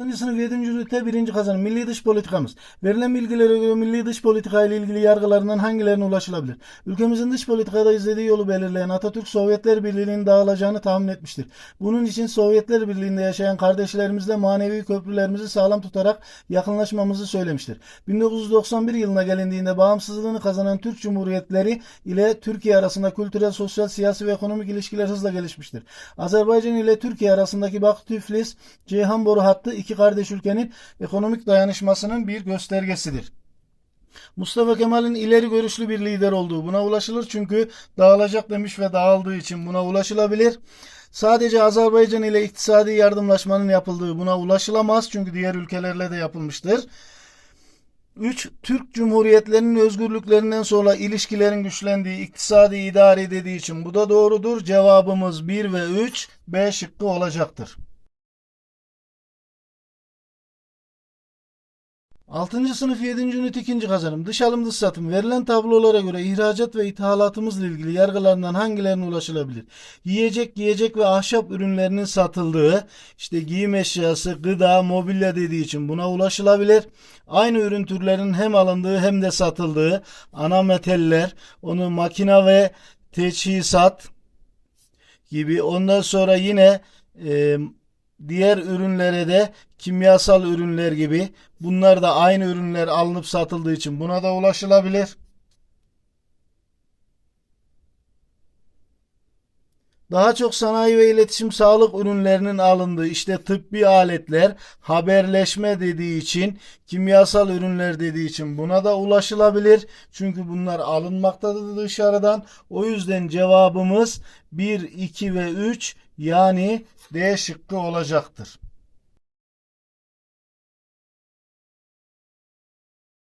6. sınıf 7. ünite 1. kazanım Milli dış politikamız. Verilen bilgilere göre milli dış politika ile ilgili yargılarından hangilerine ulaşılabilir? Ülkemizin dış politikada izlediği yolu belirleyen Atatürk Sovyetler Birliği'nin dağılacağını tahmin etmiştir. Bunun için Sovyetler Birliği'nde yaşayan kardeşlerimizle manevi köprülerimizi sağlam tutarak yakınlaşmamızı söylemiştir. 1991 yılına gelindiğinde bağımsızlığını kazanan Türk Cumhuriyetleri ile Türkiye arasında kültürel, sosyal, siyasi ve ekonomik ilişkiler hızla gelişmiştir. Azerbaycan ile Türkiye arasındaki Bakü-Tiflis, Ceyhan boru hattı iki kardeş ülkenin ekonomik dayanışmasının bir göstergesidir. Mustafa Kemal'in ileri görüşlü bir lider olduğu buna ulaşılır çünkü dağılacak demiş ve dağıldığı için buna ulaşılabilir. Sadece Azerbaycan ile iktisadi yardımlaşmanın yapıldığı buna ulaşılamaz çünkü diğer ülkelerle de yapılmıştır. 3. Türk Cumhuriyetlerinin özgürlüklerinden sonra ilişkilerin güçlendiği, iktisadi idare dediği için bu da doğrudur. Cevabımız 1 ve 3 B şıkkı olacaktır. 6. sınıf 7. ünite 2. kazanım. Dış alım dış satım. Verilen tablolara göre ihracat ve ithalatımızla ilgili yargılarından hangilerine ulaşılabilir? Yiyecek, giyecek ve ahşap ürünlerinin satıldığı, işte giyim eşyası, gıda, mobilya dediği için buna ulaşılabilir. Aynı ürün türlerinin hem alındığı hem de satıldığı, ana metaller, onu makina ve teçhizat gibi. Ondan sonra yine e, diğer ürünlere de kimyasal ürünler gibi bunlar da aynı ürünler alınıp satıldığı için buna da ulaşılabilir. Daha çok sanayi ve iletişim sağlık ürünlerinin alındığı işte tıbbi aletler, haberleşme dediği için, kimyasal ürünler dediği için buna da ulaşılabilir. Çünkü bunlar alınmaktadır dışarıdan. O yüzden cevabımız 1, 2 ve 3 yani D şıkkı olacaktır.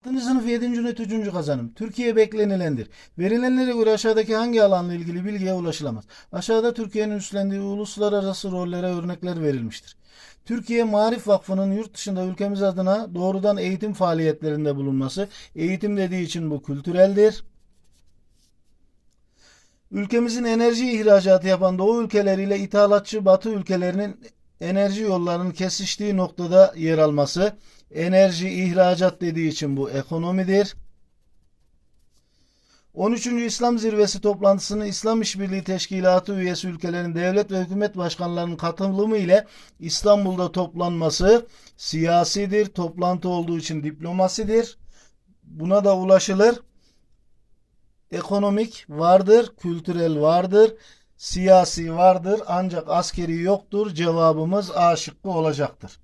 6. sınıf 7. ünite 3. kazanım. Türkiye beklenilendir. Verilenlere göre aşağıdaki hangi alanla ilgili bilgiye ulaşılamaz? Aşağıda Türkiye'nin üstlendiği uluslararası rollere örnekler verilmiştir. Türkiye Marif Vakfı'nın yurt dışında ülkemiz adına doğrudan eğitim faaliyetlerinde bulunması, eğitim dediği için bu kültüreldir. Ülkemizin enerji ihracatı yapan Doğu ülkeleriyle ithalatçı Batı ülkelerinin enerji yollarının kesiştiği noktada yer alması, enerji ihracat dediği için bu ekonomidir. 13. İslam Zirvesi toplantısının İslam İşbirliği Teşkilatı üyesi ülkelerin devlet ve hükümet başkanlarının katılımı ile İstanbul'da toplanması siyasidir. Toplantı olduğu için diplomasidir. Buna da ulaşılır. Ekonomik vardır, kültürel vardır, siyasi vardır ancak askeri yoktur. Cevabımız A şıkkı olacaktır.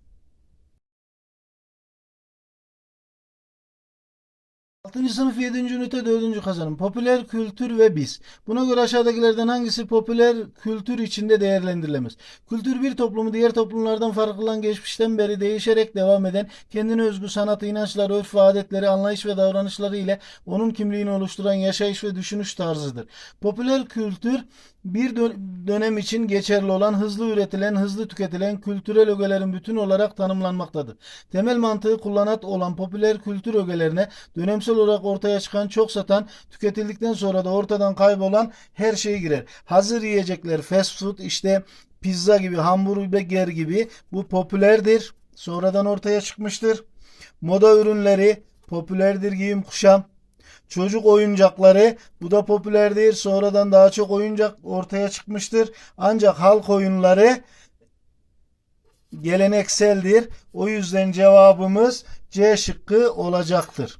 6. sınıf 7. ünite 4. kazanım. Popüler kültür ve biz. Buna göre aşağıdakilerden hangisi popüler kültür içinde değerlendirilemez? Kültür bir toplumu diğer toplumlardan farklı geçmişten beri değişerek devam eden kendine özgü sanatı, inançları, örf ve adetleri, anlayış ve davranışları ile onun kimliğini oluşturan yaşayış ve düşünüş tarzıdır. Popüler kültür bir dö- dönem için geçerli olan, hızlı üretilen, hızlı tüketilen kültürel ögelerin bütün olarak tanımlanmaktadır. Temel mantığı kullanat olan popüler kültür ögelerine dönemsel olarak ortaya çıkan, çok satan, tüketildikten sonra da ortadan kaybolan her şey girer. Hazır yiyecekler, fast food, işte pizza gibi, hamburger gibi bu popülerdir. Sonradan ortaya çıkmıştır. Moda ürünleri popülerdir giyim kuşam. Çocuk oyuncakları bu da popülerdir. Sonradan daha çok oyuncak ortaya çıkmıştır. Ancak halk oyunları gelenekseldir. O yüzden cevabımız C şıkkı olacaktır.